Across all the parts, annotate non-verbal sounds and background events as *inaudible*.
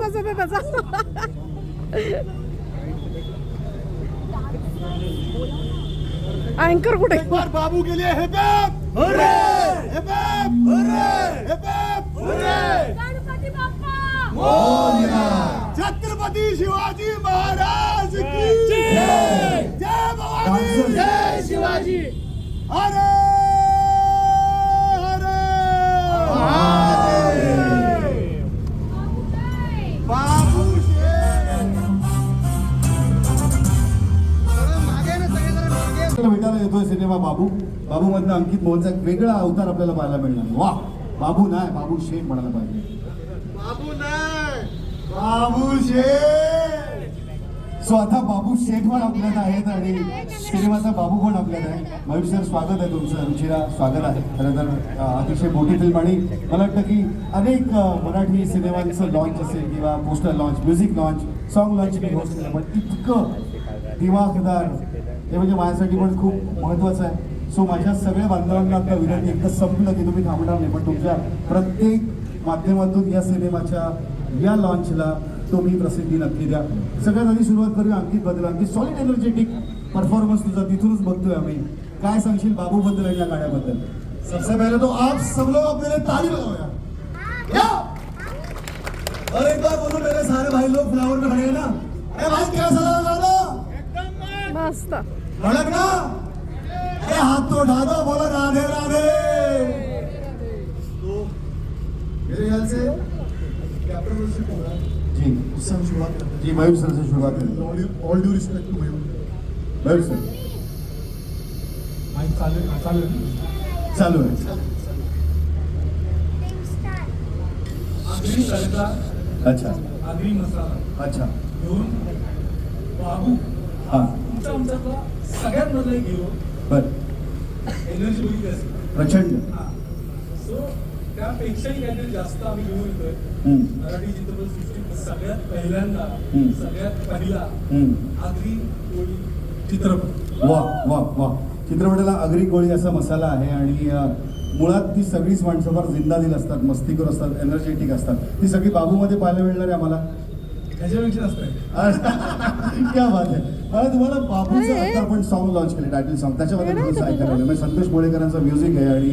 बसत आहे त्याचा अँकर कुठे बाबू के लिए hip hip hurray hip hip hurray hip hip hurray Ganpati Bappa! Chhatrapati Shivaji Maharaj की जय! जय! भवानी! जय शिवाजी! अरे अरे येतोय सिनेमा बाबू. बाबू मधनं अंकित मोहनचा एक वेगळा अवतार आपल्याला पाहायला मिळणार. वा बाबू नाही बाबू शेठ म्हणायला पाहिजे. बाबू नाही बाबू शेठ. सो आता बाबू शेठ पण आपल्यात आहेत आणि सिनेमाचा बाबू पण आपल्यात आहे. मयूर सर स्वागत आहे तुमचं. रुचिरा स्वागत आहे. खरं तर अतिशय मोठी फिल्म आणि मला वाटतं की अनेक मराठी सिनेमांचं लॉन्च असेल किंवा poster launch music launch song launch पण इतकं दिमागदार हे म्हणजे माझ्यासाठी पण खूप महत्त्वाचं आहे. सो माझ्या सगळ्या बांधवांना आता विनंती एकदा संपलं की तुम्ही थांबणार नाही पण तुमच्या प्रत्येक माध्यमातून या सिनेमाच्या या लॉन्चला तुम्ही प्रसिद्धी नक्की द्या. सगळ्यात आधी सुरुवात करूया अंकित बद्दल. अंकित सॉलिड एनर्जेटिक परफॉर्मन्स तुझा तिथूनच बघतोय आम्ही. काय सांगशील बाबूबद्दल आणि या गाण्याबद्दल? सबसे पहले तो आप सब लोग अपने ताली बजाओ यार. और एक बार बोलो मेरे सारे भाई लोग फ्लावर में खड़े हैं ना? ए भाई कैसा लगा गाना मस्त. भड़क ना. ए हाथ तो उठा दो बोलो राधे राधे. तो मेरे ख्याल से कैप्टन जी उससे हम शुरुआत करते हैं। जी मयूर सर से शुरुआत करें। All due respect to Mayur. Mayur sir. Mic चालेल चालेल चालू आहे आगरी तडका अच्छा। आगरी मसाला। अच्छा। बाबू। हा। तुमच्या आमच्यातला सगळ्यात मधला एक हिरो बर. एनर्जी बघितली असेल प्रचंड. हा. सो त्यापेक्षाही काहीतरी जास्त आम्ही घेऊन येतोय. मराठी चित्रपट सृष्टीत सगळ्यात पहिल्यांदा. सगळ्यात पहिला. आगरी कोळी चित्रपट. वा वा वा चित्रपटाला अगरी कोळी असा मसाला आहे आणि मुळात ती सगळीच माणसं फार जिंदादिल असतात मस्तीकर असतात एनर्जेटिक असतात. ती सगळी बाबूमध्ये पाहायला मिळणार आहे आम्हाला. ह्याच्यापेक्षा असतंय *laughs* क्या बात आहे. मला तुम्हाला बाबूचं अरे. आता आपण सॉन्ग लॉन्च केले टायटल सॉन्ग आहे ऐकायला आलं. म्हणजे संतोष बोळेकरांचं म्युझिक आहे आणि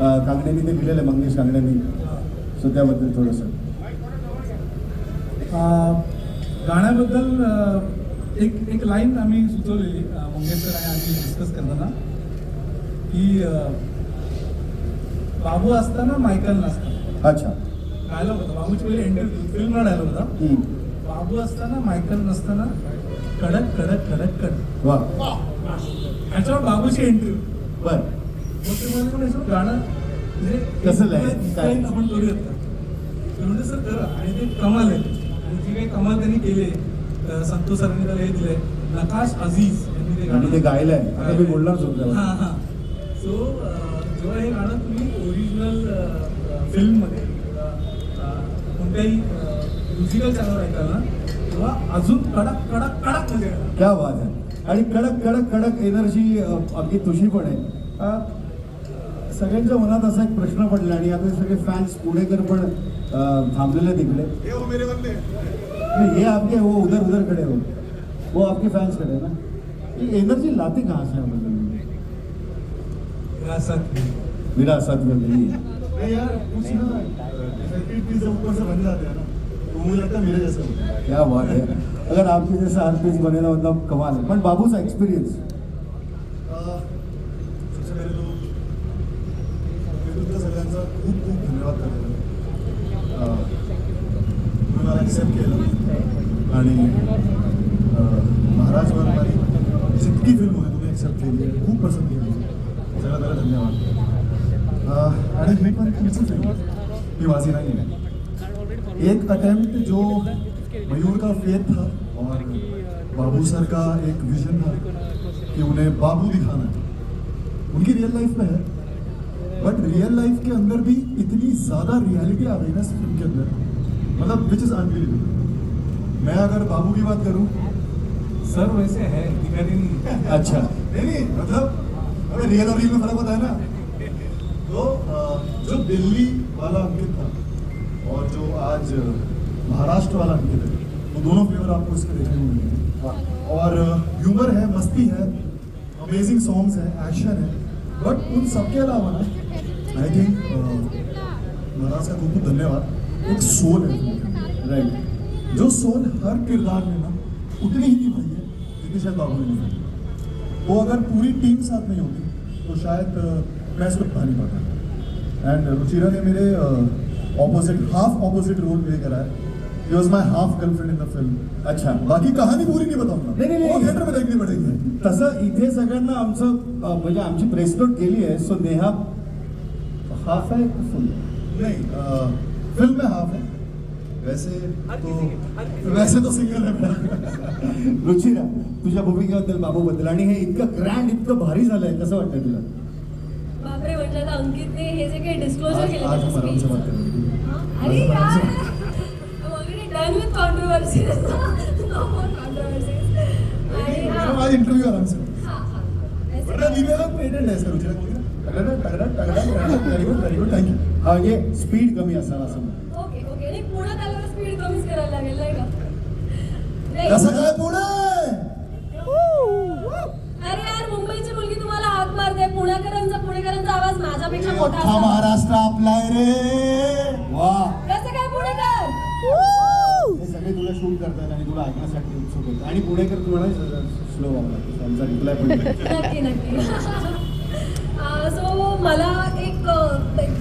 अ, ते लिहिलेलं आहे मंगेश कांगणेनी सो त्याबद्दल थोडंसं. अं, गाण्याबद्दल अं, एक एक लाईन आम्ही सुचवलेली अं, मंगेशकर आणि आम्ही डिस्कस करताना की अं, बाबू असताना मायकल नसताना अच्छा. डायलॉग होता. बाबूची पहिली इंटरव्ह्यू फिल्मला डायलॉग होता. हम्म. बाबू असताना मायकल नसताना कडक कडक कडक कडक. वा. ह्याच्यावर बाबूची एंट्री बर. मग ते म्हणाले, "पण याच्यावर गाणं म्हणजे कसं line आपण करूयात का म्हणजे सर करा आणि ते कमाल आहे. आणि जे काही कमाल त्यांनी केले संतोष सरांनी त्याला हे दिलंय नकाश अझीज यांनी ते आणि ते गायलंय. आता मी बोलणारच होतो. हां हां. सो जेव्हा हे गाणं तुम्ही ओरिजिनल फिल्ममध्ये कोणत्याही म्युझिकल चॅनलवर ऐकाल ना तेव्हा अजून कडक कडक कडक म्हणजे येणार. क्या बात आहे आणि कडक कडक कडक एनर्जी अगदी तुझी पण आहे. सगळ्यांच्या मनात असा एक प्रश्न पडला आणि आता सगळे फॅन्स पुणेकर पण थांबलेले तिकडे. नहीं, ये आपके वो उधर उधर खड़े हो. वो आपके फैंस खड़े हैं ना. ये एनर्जी लाते कहाँ से हैं मतलब विरासत विरासत में नहीं नहीं यार कुछ ना ऊपर से बन जाते हैं ना तो मुझे लगता है मेरे जैसा होता है क्या बात है. अगर आपके जैसे आर्टिस्ट बने ना मतलब कमाल है. पण बाबूचा एक्सपिरियन्स अह, सबसे पहले तो युट्यूबच्या सगळ्यांचा खूप खूप धन्यवाद करतो. अह, तुम्ही मला ॲक्सेप्ट केलं. आणि महाराज महाराजवर माझी जितकी फिल्म आहे तुम्ही एक्सेप्ट केली खूप पसंत केली सगळ्यात पहिला धन्यवाद. आणि मी पण तुमची फिल्म मी माझी नाही आहे एक अटेम्प्ट जो मयूर का फेथ था और बाबू सर का एक विजन था कि उन्हें बाबू दिखाना है। उनकी रियल लाइफ में है बट रियल लाइफ के अंदर भी इतनी ज़्यादा रियलिटी आ गई ना फ़िल्म के अंदर मतलब विच इज़ अनबिलीवेबल मैं अगर बाबू की बात करूँ सर वैसे है दिखाई नहीं अच्छा। नहीं नहीं मतलब अगर रियल और रियल में फ़र्क होता है ना तो जो दिल्ली वाला अंकित था और जो आज महाराष्ट्र वाला है वो दोनों फ्लेवर आपको इसके देखने को मिलेंगे। और ह्यूमर है मस्ती है अमेजिंग सॉन्ग्स है एक्शन है बट उन सबके अलावा ना आई थिंक महाराज का खूब धन्यवाद। एक सोल है के। राईट जो सोल हर किरदार में ना उतनी ही निभाई है जितनी शायद बाबू ने निभाई वो अगर पूरी टीम साथ नहीं होती तो शायद अ, मैं इसको निभा नहीं पाता एंड रुचिरा ने मेरे opposite half opposite role play करा. है he was my half girlfriend in the film अच्छा. बाकी कहानी पूरी नहीं बताऊंगा नहीं, नहीं, वो नहीं. थिएटर में देखनी पड़ेगी तसं इथे सगळ्यांना आमचं अं, म्हणजे आमची प्रेस नोट केली आहे. सो नेहा हाफ आहे की full? नहीं फिल्म में हाफ है वैसे तो वैसे तो सिंगल है. मेरा रुचिरा तुझ्या भूमिकेबद्दल बाबूबद्दल आणि हे इतकं ग्रँड इतकं भारी झालंय. कसं वाटतंय तुला? बापरे म्हणजे आता अंकितने हे जे काही डिस्क्लोजर आज केलं आज हम त्याचं आराम से speech. बात करेंगे इंटरव्यू आराम पेटेंट सर हा. स्पीड कमी असावा असं. कसं काय पुणे अरे यार मुंबईची मुलगी तुम्हाला हाक मारते. पुणेकरांचा पुणेकरांचा आवाज माझ्यापेक्षा मोठा. महाराष्ट्र आपला आहे रे. वा कसं काय पुणेकर हे सगळे तुला शूट करतात आणि तुला ऐकण्यासाठी उत्सुक आहेत. आणि पुणेकर तुम्हाला स्लो वागला त्यांचा रिप्लाय. नक्की नक्की. *laughs* सो मला एक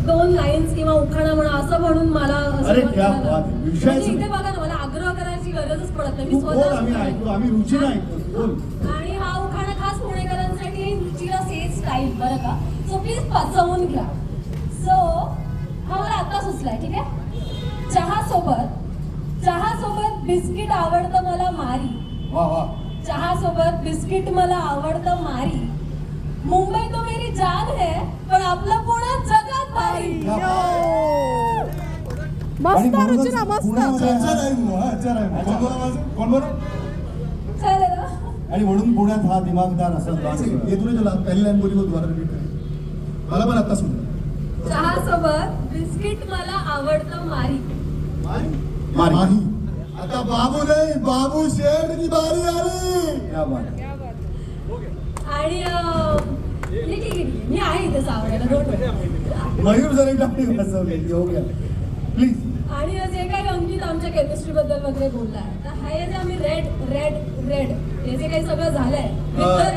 दोन लाईन्स किंवा उखाणा म्हणा असं म्हणून मला अरे क्या बात म्हणजे इथे बघा ना मला आग्रह करायची गरजच पडत नाही. मी स्वतः आम्ही ऐकतो आम्ही ऐकतो. आणि हा उखाणा खास पुणेकरांसाठी रुचिरा सेज स्टाईल बरं का? सो प्लीज पचवून घ्या. सो हा मला आता सुचलाय ठीक आहे? चहा सोबत चहा सोबत बिस्किट आवडतं मला मारी. वा वा. चहा सोबत बिस्किट मला आवडतं मारी. मुंबई तो मेरी जान है पण आपलं पुणं जगात भारी. आणि मस्त रुचिरा मस्त. चालेल ना? आणि म्हणून पुण्यात हा दिमागदार असा डान्स ये तूने जो ला- पहली लाइन बोली रिपीट मला पण आता सुन चहा सोबत बिस्किट मला आवडतं मारी. मारी. माही आता बाबू नाही बाबू शेठ की बारी आली. क्या बात आहे. आणि. मी आहे इथे. मयूर जरी टाकली हो गया. प्लीज आणि जे काही अंकित आमच्या केमिस्ट्री बद्दल वगैरे बोललाय तर हे जे आम्ही रेड रेड रेड हे जे काही सगळं झालंय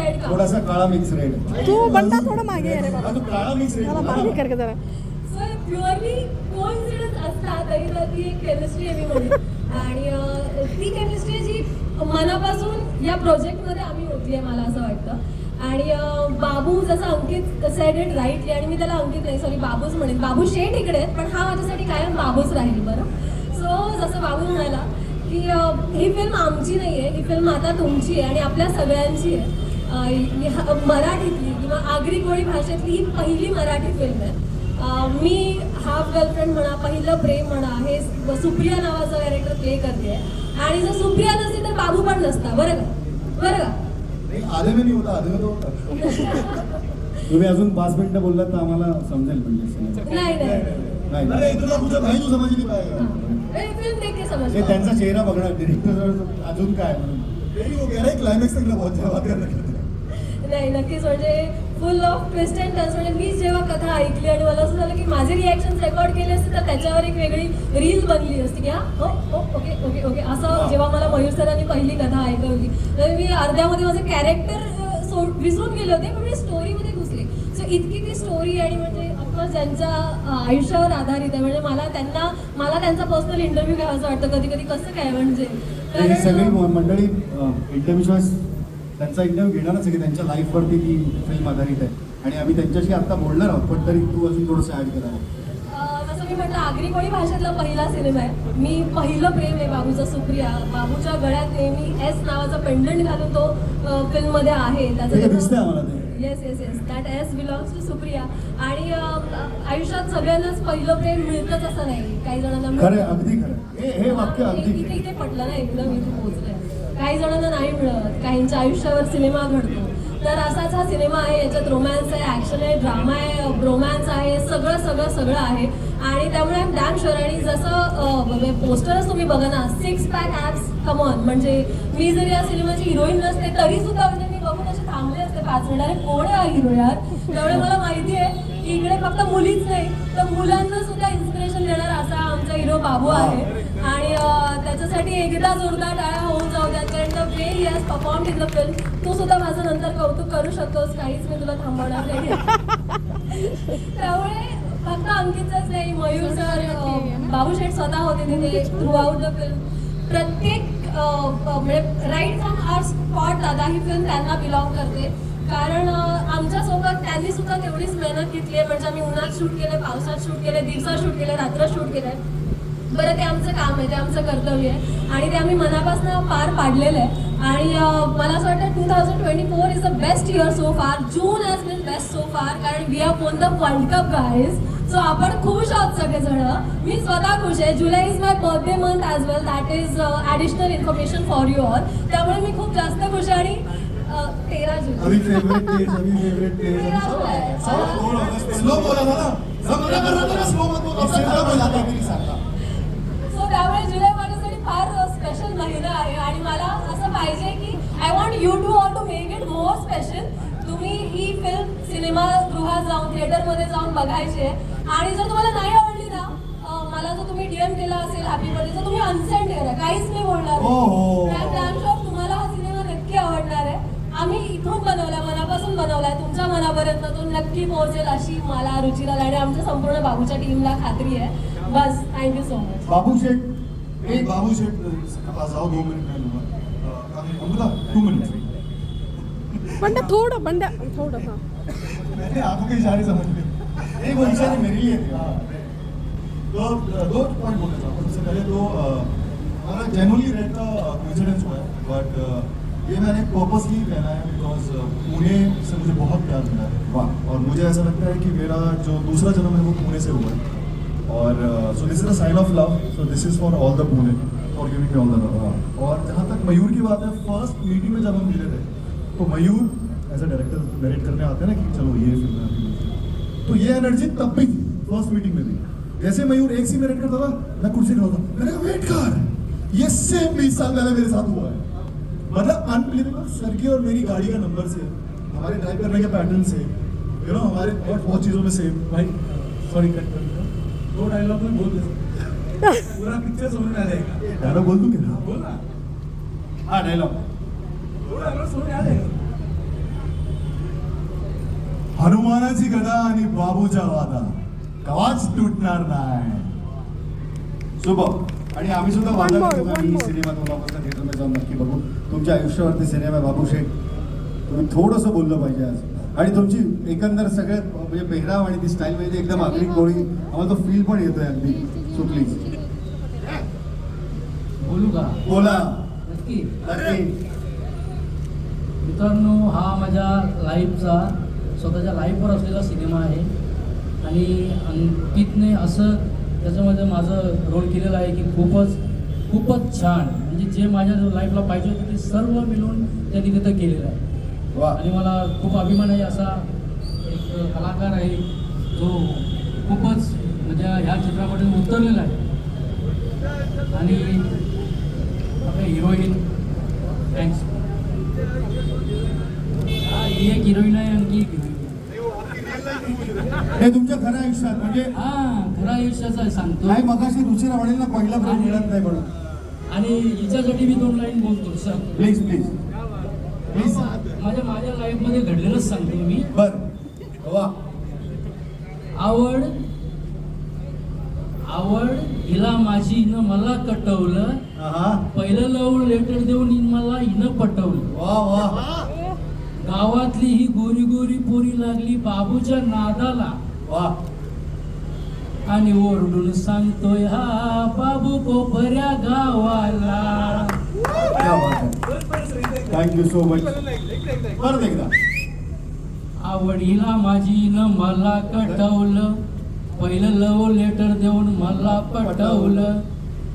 रेड का? थोडासा काळा मिक्स रेड तू बंडा थोडं मागे आहे रे बाबा. तू काळा मिक्स मला मागे कर जरा. प्युअरली कोइन्सिडन्स असता तरी तर ती एक केमिस्ट्री आहे मी म्हणेन. आणि ती केमिस्ट्री जी मनापासून या प्रोजेक्टमध्ये आम्ही होती आहे मला असं वाटतं. आणि बाबू जसं अंकित सेड इट राईटली आणि मी त्याला अंकित नाही सॉरी बाबूच म्हणेन. बाबू शेठ इकडे आहेत पण हा माझ्यासाठी कायम बाबूच राहील बरं? सो जसं बाबू म्हणाला की ही फिल्म आमची नाही आहे ही फिल्म आता तुमची आहे आणि आपल्या सगळ्यांची आहे. मराठीतली किंवा आगरी कोळी भाषेतली ही पहिली मराठी फिल्म आहे. मी हाफ गर्लफ्रेंड म्हणा पहिलं प्रेम म्हणा हे सुप्रिया नावाचं कॅरेक्टर प्ले करते. आणि जर सुप्रिया नसती तर बाबू पण नसता बरं का? बरं का? नाही, आधे में नहीं होता आधे में तो होता तुम्ही अजून पाच मिनिटं बोललात तर आम्हाला समजेल म्हणजे नाही नाही. नाही अरे इतना पूछा भाई तू समझ नहीं. पाएगा फिल्म देख के ते समज त्यांचा चेहरा बघणार डिरेक्टर अजून काय म्हणून. यही हो गया ना क्लाइमैक्स तक बहुत ज्यादा बात करने के नाही नक्कीच. म्हणजे full of twist and turns मी जेव्हा कथा ऐकली आणि मला असं झालं की माझे रिॲक्शन रेकॉर्ड केले असते तर त्याच्यावर एक वेगळी रील बनली असती की हा हो ओके ओके ओके असं जेव्हा मला मयूर सरांनी पहिली कथा ऐकवली तर मी अर्ध्यामध्ये माझे कॅरेक्टर विसरून गेले होते पण मी स्टोरीमध्ये घुसले. सो इतकी ती स्टोरी आणि म्हणजे ऑफकोर्स ज्यांच्या आयुष्यावर आधारित आहे म्हणजे मला त्यांना मला त्यांचा पर्सनल इंटरव्ह्यू घ्यायचं वाटतं कधी कधी कसं काय म्हणजे? सगळी मंडळी इंटरव्ह्यू त्यांचा इंटरव्ह्यू घेणारच आहे की त्यांच्या लाईफवरती ती फिल्म आधारित आहे. आणि आम्ही त्यांच्याशी आता बोलणार आहोत पण तरी तू अजून थोडंसं ऍड करा अं, जसं मी म्हटलं आगरी कोळी भाषेतला पहिला सिनेमा आहे. मी पहिलं प्रेम आहे बाबूचा सुप्रिया. बाबूच्या गळ्यात नेहमी एस नावाचा पेंडंट घालून तो फिल्ममध्ये आहे. ते दिसतंय आम्हाला ते. Yes yes yes that's belongs to Supriya. आणि अं, आयुष्यात सगळ्यांनाच पहिलं प्रेम मिळतंच असं नाही. काही जणांना मिळतं. खरं आहे, अगदी खरं आहे. हे हे वाक्य अगदी इथे इथे पटलं ना एकदम इथे पोहोचलंय. काही जणांना नाही मिळत. काहींच्या आयुष्यावर सिनेमा घडतो. तर असाच हा सिनेमा आहे याच्यात रोमॅन्स आहे ॲक्शन आहे ड्रामा आहे रोमॅन्स आहे सगळं सगळं सगळं आहे. आणि त्यामुळे आय डॅम शुअर आणि जसं पोस्टरच म्हणजे तुम्ही बघा ना सिक्स पॅक ॲप्स कमॉन म्हणजे मी जरी या सिनेमाची हिरोईन नसते तरी सुद्धा म्हणजे मी बघून असे थांबले असते पाच मिनिट. अरे कोण आहे हिरो यार? त्यामुळे मला माहिती आहे की इकडे फक्त मुलीच नाही तर मुलांना सुद्धा इन्स्पिरेशन देणार असा आमचा हिरो बाबू आहे. आणि त्याच्यासाठी एकदा जोरदार टाळा होऊन जाऊ द्या कारण the way he has perform in the film तू सुद्धा माझं नंतर कौतुक करू शकतोस काहीच मी तुला थांबवणार नाही. *laughs* त्यामुळे फक्त अंकितच नाही मयूर सर बाबू शेठ स्वतः होते तिथे थ्रू आउट द फिल्म प्रत्येक म्हणजे राईट फ्रॉम आर स्पॉट दादा ही फिल्म त्यांना बिलॉंग करते. कारण आमच्यासोबत त्यांनी सुद्धा तेवढीच मेहनत घेतली आहे. म्हणजे आम्ही उन्हात शूट केले पावसात शूट केले दिवसात शूट केले रात्र शूट केले बरं ते आमचं काम आहे ते आमचं कर्तव्य आहे. आणि ते आम्ही मनापासून पार पाडलेलं आहे. आणि मला असं वाटतं two thousand twenty four is the best year so far June has been best so far कारण we are won the world cup guys so आपण खुश आहोत सगळेजण. मी स्वतः खुश आहे. July is my birthday month as well that is additional information for you all त्यामुळे मी खूप जास्त खुश आहे. आणि तेरा जुलै. अभी फेवरेट डेज अभी फेवरेट डेज स्लो बोला ना. सब मना कर रहा था ना स्लो मत बोलो जाता है कि नहीं सकता सो त्यामुळे जुलै माझ्यासाठी फार स्पेशल महिना आहे. आणि मला असं पाहिजे की I want you to all to make it more special तुम्ही ही फिल्म सिनेमागृहात जाऊन थिएटरमध्ये जाऊन बघायची. आहे आणि जर तुम्हाला नाही आवडली ना अं, मला जर तुम्ही डीएम केला असेल हॅपी बर्थडे तर तुम्ही अनसेंड करा काहीच नाही बोलणार. हो, हो. शुअर तुम्हाला हा सिनेमा नक्की आवडणार आहे. आम्ही इथून बनवला मनापासून बनवलाय. तुमच्या मनापर्यंत तो नक्की पोहोचेल अशी मला रुचिरा आणि आमच्या संपूर्ण बाबूच्या टीमला खात्री आहे. बस thank you so much Babu Sheth एक Babu Sheth minute two minute Bandya थोडं बंड्या थोडं हां. मैंने आपको के इशारे समझ लिए एक वो इशारे मेरे लिए थे हाँ। तो दो पॉइंट बोलना चाहूँगा सबसे पहले तो अ, हमारा जेनुअली रेड का कोइंसिडेंस हुआ है बट ये मैंने पर्पसली पहना है बिकॉज़ पुणे से मुझे बहुत प्यार मिला है। वाह। और मुझे ऐसा लगता है कि मेरा जो दूसरा जन्म है वो पुणे से हुआ है। और so this is a sign of love so this is for all the Pune for giving me all the love और जहाँ तक मयूर की बात है फ़र्स्ट मीटिंग में जब हम मिले थे तो Mayur as a director direct करने आते हैं ना कि चलो ये फ़िल्म है। तो ये एनर्जी तब भी थी फ़र्स्ट मीटिंग में भी जैसे मयूर एक सी डायरेक्ट करता था मैं कुर्सी खड़ा था मैंने वेट कर! ये सेम बीस साल पहले मेरे साथ हुआ है। मतलब अनबिलीवेबल सर की और मेरी गाड़ी का नंबर से हमारे ड्राइव करने के पैटर्न से यू नो हमारे बहुत बहुत चीज़ों में सेम भाई सॉरी कट कर दो दो डायलॉग में बोल दे पूरा पिक्चर समझ में आ जाएगा डायलॉग बोल। दूँ क्या बोल ना हा डायलॉग हनुमानाची गदा आणि बाबूचा वादा। कवाच तुटणार नाही। शुभ आणि आम्ही सुद्धा वादा करतो. सिनेमा थिएटरमध्ये जाऊन नक्की बघू. तुमच्या आयुष्यावरती सिनेमा आहे बाबू शेठ तुम्ही थोडंसं बोललं पाहिजे आज. आणि तुमची एकंदर सगळ्यात म्हणजे पेहराव आणि ती स्टाईल म्हणजे एकदम आगळी कोळी आम्हाला तो फील पण येतोय अगदी. सो प्लीज बोलू का बोला. नक्की. मित्रांनो हा माझ्या लाईफचा स्वतःच्या लाईफवर असलेला सिनेमा आहे. आणि अंकितने असं त्याच्यामध्ये माझं रोल केलेलं आहे की खूपच खूपच छान. म्हणजे जे माझ्या लाईफला पाहिजे होतं ते सर्व मिळून त्यांनी तिथं केलेलं आहे. वा. आणि मला खूप अभिमान आहे असा एक कलाकार आहे जो खूपच म्हणजे ह्या चित्रपटात उतरलेला आहे. आणि आपल्या हिरोईन थँक्स ही एक हिरोईन आहे आणखी एक हिरोईन हे तुमच्या खऱ्या आयुष्यात म्हणजे हा खरं आयुष्याचं आहे सांगतो. नाही मगाशी म्हणेल ना पहिला प्रेम मिळत नाही म्हणून. आणि हिच्यासाठी मी दोन लाईन बोलतो सर. प्लीज प्लीज प्लीज माझ्या माझ्या लाईफमध्ये घडलेलंच सांगतो मी. बर. वा. आवड आवड हिला माझी हिनं मला कटवलं. पहिलं लव लेटर देऊन मला हिनं पटवलं. वा वा. गावातली ही गोरी गोरी पोरी लागली बाबूच्या नादाला. वा. आणि ओरडून सांगतोय हा बाबू कोपऱ्या थँक्यू सो मच परत एकदा. आवडीला माझी न मला कटवलं. पहिलं लव लेटर देऊन मला पटवलं.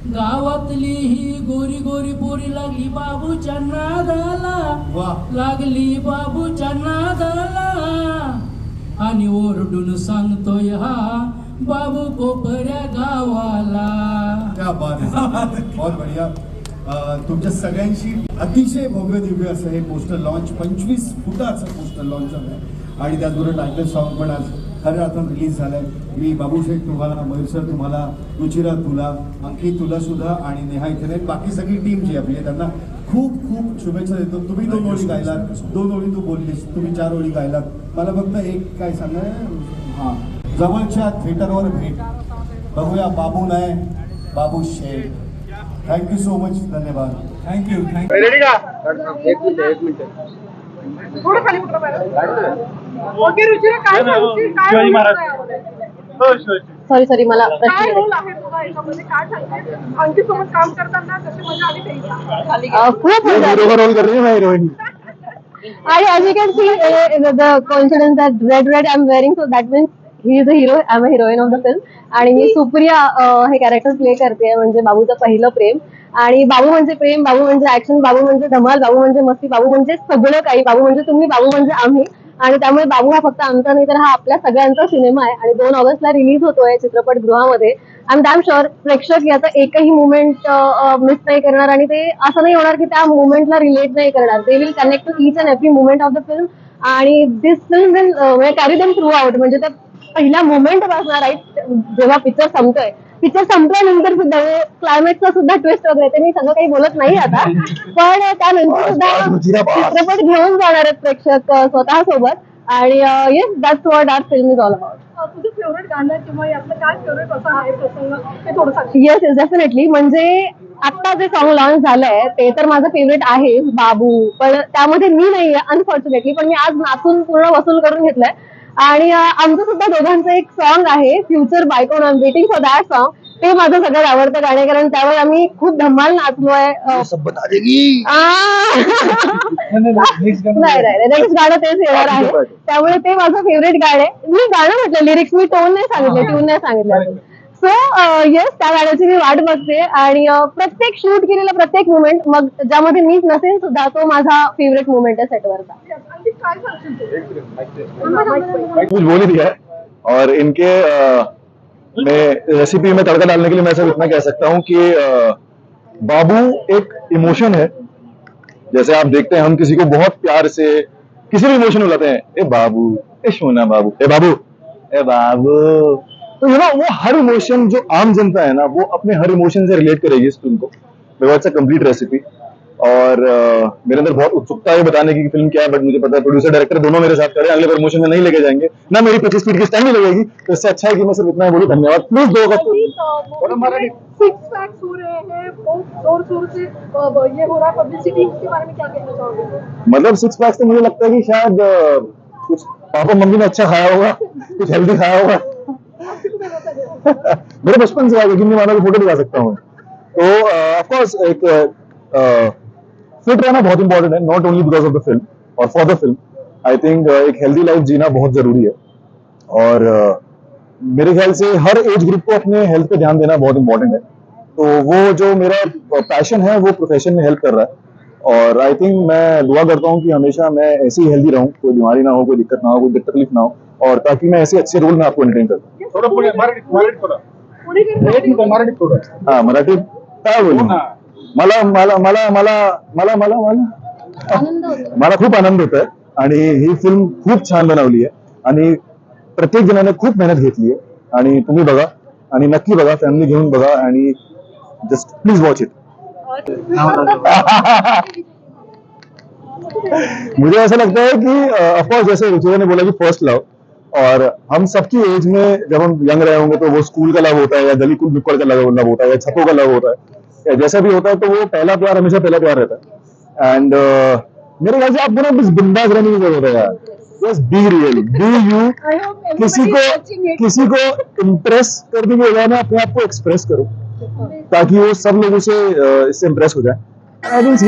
गावातली ही गोरी गोरी पोरी लागली बाबूच्या नादाला. लागली बाबूच्या नादाला. आणि ओरडून सांगतोय हा बाबू कोपऱ्या गावाला. क्या बात आहे बहुत बढिया. तुमच्या सगळ्यांची अतिशय भव्य दिव्य असं हे पोस्टर लॉन्च पंचवीस फुटाचं पोस्टर लॉन्च झालं आहे आणि त्याचबरोबर टायटल सॉन्ग पण आज खऱ्या अर्थानं रिलीज झालं आहे मी बाबूशेठ तुम्हाला मयूर सर तुम्हाला रुचिरा तुला अंकित तुला सुद्धा आणि नेहा इथे बाकी सगळी टीम जी आपली. आहे त्यांना खूप खूप शुभेच्छा देतो. तुम्ही दोन ओळी गायलात. दोन ओळी तू बोललीस. तुम्ही चार ओळी गायलात. मला फक्त एक काय सांगाय हां. जवळच्या थिएटरवर भेट. बघूया बाबू नाही Babu Sheth. Thank you so much धन्यवाद. थँक्यू थँक्यू थोडं खाली उतरा मॅडम ओके रुचिरा काय सांगशील? काय शिवाजी महाराज. आहे यामध्ये? सॉरी सॉरी मला काय रोल आहे तुला याच्यामध्ये? काय सांगते आणखी सोबत काम करताना कशी मजा आली ते खूप मजा आली. रोल कर रही है मैं हीरोइन आणि as you can see uh, the coincidence that red red I'm wearing so that means he is a hero I am heroine of the film आणि मी सुप्रिया हे कॅरेक्टर प्ले करते म्हणजे बाबूचं पहिलं प्रेम. आणि बाबू म्हणजे प्रेम बाबू म्हणजे ऍक्शन बाबू म्हणजे धमाल बाबू म्हणजे मस्ती बाबू म्हणजे सगळं काही. बाबू म्हणजे तुम्ही बाबू म्हणजे आम्ही. आणि त्यामुळे बाबू हा फक्त आमचा नाही तर हा आपल्या सगळ्यांचा सिनेमा आहे. आणि दोन ऑगस्टला रिलीज होतोय चित्रपटगृहामध्ये. आणि डॅम शुअर प्रेक्षक याचा एकही मुवमेंट मिस नाही करणार. आणि ते असं नाही होणार की त्या मुवमेंटला रिलेट नाही करणार. They will connect to each and every movement of the film आणि this film will carry them throughout म्हणजे त्या पहिल्या मुवमेंटपासून राईट जेव्हा पिक्चर संपतोय. पिक्चर संपल्यानंतर सुद्धा क्लायमॅक्सचा सुद्धा ट्विस्ट वगैरे ते मी सगळं काही बोलत नाही आता. पण त्यानंतर सुद्धा चित्रपट घेऊन जाणार आहेत प्रेक्षक स्वतः सोबत आणि yes that's what our film is all about um, तुझं फेवरेट गाणं किंवा यातलं काय फेवरेट असं आहे प्रसंग? ते थोडं सांग. येस येस डेफिनेटली म्हणजे आता जे सॉन्ग लॉन्च झालंय ते तर माझं फेवरेट आहे बाबू. पण त्यामध्ये मी नाही अनफॉर्च्युनेटली पण मी आज नाचून पूर्ण वसूल करून घेतलंय. आणि आमचं सुद्धा दोघांचं एक सॉन्ग आहे future बायकोन I waiting for that song ते माझं सगळ्यात आवडतं गाणे कारण त्यावर आम्ही खूप धमाल नाचलोय अं, आ! नाही नाही नेक्स्ट गाणं तेच येणार आहे. त्यामुळे ते माझं फेवरेट गाणं आहे. मी गाणं म्हटलं लिरिक्स मी टोन नाही सांगितले ट्यून नाही सांगितलं सो येस त्या गाण्याची मी वाट बघते आणि अं, प्रत्येक शूट केलेलं प्रत्येक मुवमेंट मग ज्यामध्ये मीच नसेल सुद्धा तो माझा फेवरेट मुवमेंट आहे सेटवरचा कुछ बोल और इनके मैं रेसिपी में तड़का डालने के लिए मैं सिर्फ़ इतना कह सकता हूँ कि बाबू एक इमोशन है। जैसे आप देखते हैं हम किसी को बहुत प्यार से किसी भी इमोशन में लाते हैं ए बाबू ए सोना बाबू ए बाबू ए बाबू। तो यू नो वो हर इमोशन जो आम जनता है ना वो अपने हर इमोशन से रिलेट करेगी इस फ़िल्म को। बिकॉज़ अ कंप्लीट रेसिपी और अ, मेरे अंदर बहुत उत्सुकता है बताने की कि फ़िल्म क्या है बट मुझे पता है प्रोड्यूसर डायरेक्टर दोनों मेरे साथ हैं, अगले प्रमोशन में नहीं लेके जाएँगे। ना मेरी पच्चीस फीट की स्टैंड लगेगी। तो इससे अच्छा है कि मैं सिर्फ़ इतना बोलूँ धन्यवाद। प्लीज़ दो अगस्त सिक्स पैक्स हो रहे हैं बहुत ज़ोर शोर से ये हो रहा है पब्लिसिटी उसके बारे में क्या कहना चाहोगे? मतलब सिक्स पैक्स तो मुझे लगता है कि शायद कुछ पापा मम्मी ने अच्छा खाया होगा कुछ हेल्दी खाया होगा। *laughs* मेरे बचपन से यकीन नहीं मानो फ़ोटो दिखा सकता हूँ। तो ऑफकोर्स एक फिट रहना बहुत इंपॉर्टेंट है not only because of the film और for the film I think एक हेल्दी लाइफ जीना बहुत ज़रूरी है। और मेरे ख्याल से हर एज ग्रुप को अपने हेल्थ पे ध्यान देना बहुत इंपॉर्टेंट है। तो वो जो मेरा पैशन है, वो प्रोफेशन में हेल्प कर रहा है। और आई थिंक मैं दुआ करता हूँ कि हमेशा मैं ऐसे ही हेल्दी रहूँ कोई बीमारी ना हो कोई दिक्कत ना हो कोई तकलीफ़ ना हो और ताकि मैं ऐसे अच्छे रोल में आपको एंटरटेन करूँ हा मराठीत काय बोलू? मला मला मला मला मला मला मला। मला खूप आनंद होत आहे आणि ही फ़िल्म खूप छान बनवली आहे आणि प्रत्येक जणाने खूप मेहनत घेतली आहे. आणि तुम्ही बघा आणि नक्की बघा फॅमिली घेऊन बघा आणि जस्ट प्लीज़ वॉच इट *laughs* मुझे ऐसा लगता है कि ऑफकोर्स जैसे रुचिरा ने बोला कि फ़र्स्ट लव और हम सबकी एज में जब हम यंग रहे होंगे तो वो स्कूल का लव होता है या गली कुल नुक्कड़ का लव लव होता है या छतों का लव होता है या जैसा भी होता है तो वो पहला प्यार हमेशा पहला प्यार रहता है। एंड uh, मेरे ख्याल से आपको ना बस बिंदास रहने की ज़रूरत है यार। बस बी रियल बी यू किसी को किसी को इम्प्रेस करने के बजाय ना अपने आप को एक्सप्रेस करो। ताकि वो सब लोग से इससे इम्प्रेस हो जाए। I think